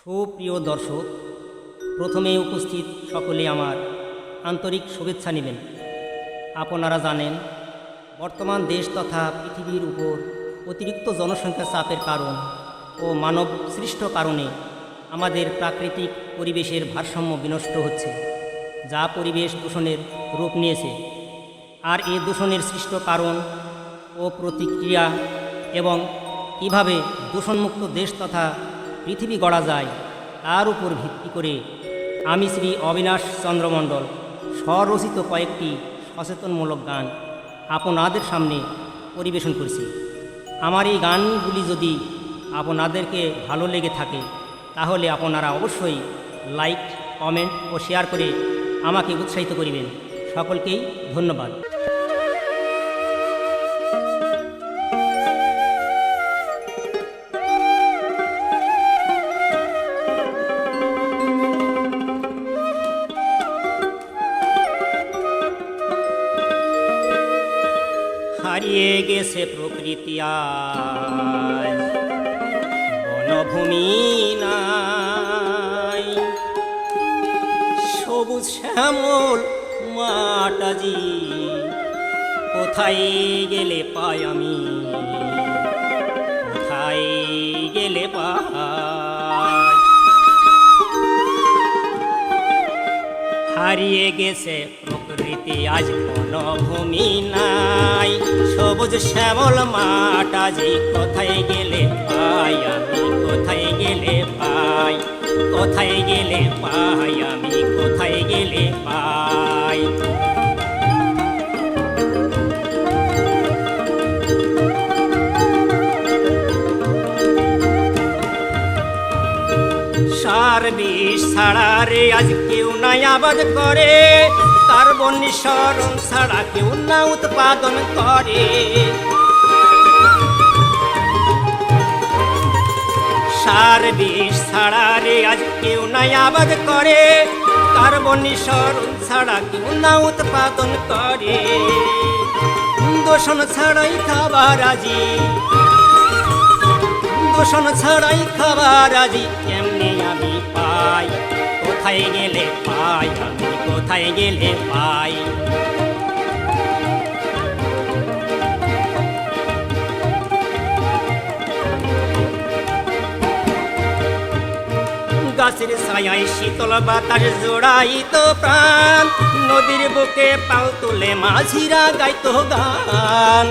সুপ্রিয় দর্শক, প্রথমে উপস্থিত সকলে আমার আন্তরিক শুভেচ্ছা নেবেন। আপনারা জানেন, বর্তমান দেশ তথা পৃথিবীর উপর অতিরিক্ত জনসংখ্যা চাপের কারণ ও মানব সৃষ্ট কারণে আমাদের প্রাকৃতিক পরিবেশের ভারসাম্য বিনষ্ট হচ্ছে, যা পরিবেশ দূষণের রূপ নিয়েছে। আর এই দূষণের সৃষ্ট কারণ ও প্রতিক্রিয়া এবং কীভাবে দূষণমুক্ত দেশ তথা পৃথিবী গড়া যায়, তার উপর ভিত্তি করে আমি শ্রী অবিনাশ চন্দ্রমণ্ডল স্বরচিত কয়েকটি সচেতনমূলক গান আপনাদের সামনে পরিবেশন করছি। আমার এই গানগুলি যদি আপনাদেরকে ভালো লেগে থাকে, তাহলে আপনারা অবশ্যই লাইক, কমেন্ট ও শেয়ার করে আমাকে উৎসাহিত করিবেন। সকলকেই ধন্যবাদ। হারিয়ে গেছে প্রকৃতি বনভূমি নাই। সবুজ শ্যামল মাটাজি কোথায় গেলে পাই আমি? কোথায় গেলে পাই? হারিয়ে গেছে প্রকৃতি আজ। বনভূমি নাই। শ্যামল মাটা যে কোথায় গেলে পাই? আমি কোথায় গেলে পাই? কোথায় গেলে পাই? আমি কোথায় গেলে পাই? বিষ ছাড়া রে আজ কেউ নাই আবাদ করে। কার্বন নিঃসরণ ছাড়া কেউ না উৎপাদন করে। সার বিষ ছাড়া রে আজ কেউ নাই আবাদ করে। কার্বন নিঃসরণ ছাড়া কেউ না উৎপাদন করে। দূষণ ছাড়াই খাবার আজি দূষণ ছাড়াই খাবার আজি কেমনে আমি পাই? কোথায় গেলে পাই? আমি কোথায় গেলে পাই? গাছের ছায়ায় শীতল বাতাস জোড়াই তো প্রাণ। নদীর বুকে পাল তুলে মাঝিরা গাইতো গান।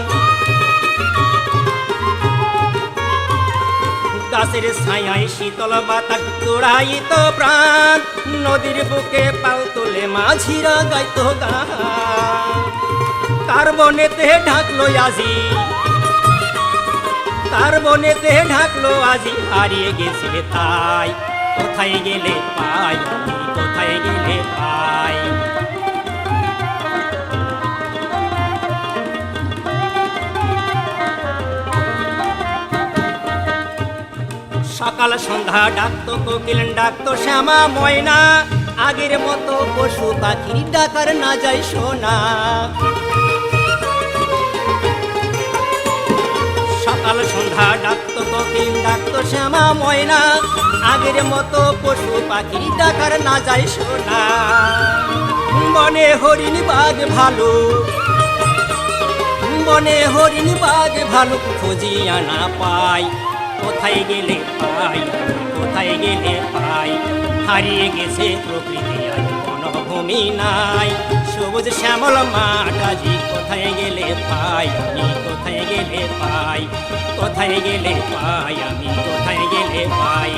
গাছের ছায়ায় শীতল বাতাস তোড়াইত প্রাণ। নদীর বুকে পাল তোলে মাঝিরা গাইত গান। কার্বনেতে ঢাকলো আজি। কার্বনেতে ঢাকলো আজি, হারিয়ে গেছে তাই। কোথায় গেলে পাই সকাল সন্ধ্যা ডাকতো কোকিল, ডাকতো শ্যামা ময়না। আগের মতো পশু পাখির ডাকার না যায় সোনা। সকাল সন্ধ্যা ডাকতো কোকিল, ডাকতো শ্যামা ময়না। আগের মতো পশু পাখির ডাকার না যায় সোনা। বনে হরিণ বাঘ ভালো। মনে হরিণ বাঘ ভালো খুঁজিয়া না পাই কোথায় গেলে পাই, কোথায় গেলে পাই? হারিয়ে গেছে প্রকৃতি, আর বনভূমি নাই। সবুজ শ্যামল মাটাজি কোথায় গেলে পাই? আমি কোথায় গেলে পাই? কোথায় গেলে পাই? আমি কোথায় গেলে পাই?